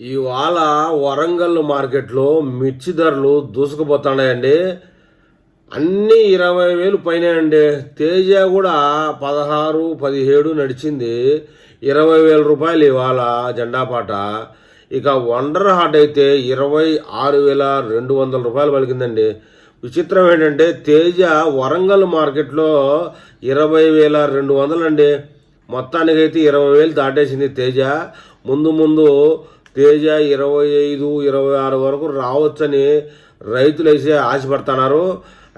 ఇవాళ వరంగల్ మార్కెట్లో మిర్చి ధరలు దూసుకుపోతున్నాయండి. అన్నీ ఇరవై వేలు పైన అండి తేజ కూడా పదహారు పదిహేడు నడిచింది. ఇరవై వేల రూపాయలు ఇవాళ జెండా పాట. ఇక వండర్ హాట్ అయితే ఇరవై ఆరు వేల రెండు వందల రూపాయలు పలికిందండి. విచిత్రం ఏంటంటే తేజ వరంగల్ మార్కెట్లో ఇరవై వేల రెండు వందలండి. మొత్తానికైతే ఇరవై వేలు దాటేసింది తేజ. ముందు ముందు తేజ ఇరవై ఐదు ఇరవై ఆరు వరకు రావచ్చని రైతులు అయితే ఆశపడుతున్నారు.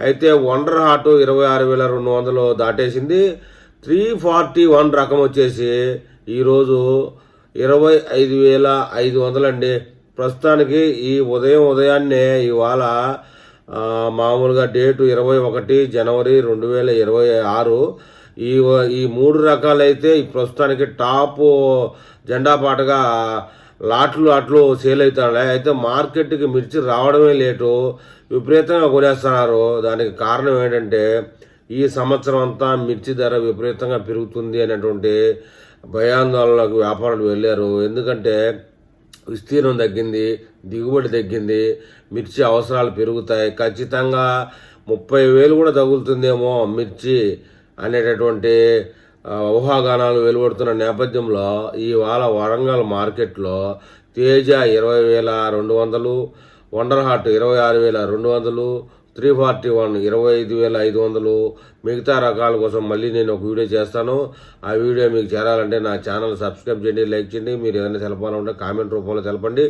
అయితే వండర్ హార్ట్ ఇరవై ఆరు వేల రెండు వందలు దాటేసింది. త్రీ ఫార్టీ వన్ రకం వచ్చేసి ఈరోజు ఇరవై ఐదు వేల ఐదు వందలండి. ప్రస్తుతానికి ఈ ఉదయం ఉదయాన్నే ఇవాళ మామూలుగా డేటు ఇరవై ఒకటి జనవరి రెండు వేల ఇరవై ఆరు. ఈ ఈ మూడు రకాలైతే ప్రస్తుతానికి టాప్ జెండా పాటగా లాట్లు అట్లు సేల్ అవుతున్నాయి అయితే మార్కెట్కి మిర్చి రావడమే లేటు. విపరీతంగా కొనేస్తున్నారు. దానికి కారణం ఏంటంటే ఈ సంవత్సరం అంతా మిర్చి ధర విపరీతంగా పెరుగుతుంది అనేటువంటి భయాందోళనలకు వ్యాపారులు వెళ్ళారు. ఎందుకంటే విస్తీర్ణం తగ్గింది దిగుబడి తగ్గింది మిర్చి అవసరాలు పెరుగుతాయి. ఖచ్చితంగా ముప్పై వేలు కూడా తగులుతుందేమో మిర్చి అనేటటువంటి ఊహాగానాలు వెలువడుతున్న నేపథ్యంలో ఇవాళ వరంగల్ మార్కెట్లో తేజ ఇరవై వేల రెండు వందలు వండర్ హాట్ ఇరవై ఆరు వేల రెండు వందలు త్రీ ఫార్టీ వన్ ఇరవై ఐదు వేల ఐదు వందలు. మిగతా రకాల కోసం మళ్ళీ నేను ఒక వీడియో చేస్తాను. ఆ వీడియో మీకు చేరాలంటే నా ఛానల్ సబ్స్క్రైబ్ చేయండి లైక్ చేయండి. మీరు ఏదైనా తెలపాలంటే కామెంట్ రూపంలో తెలపండి.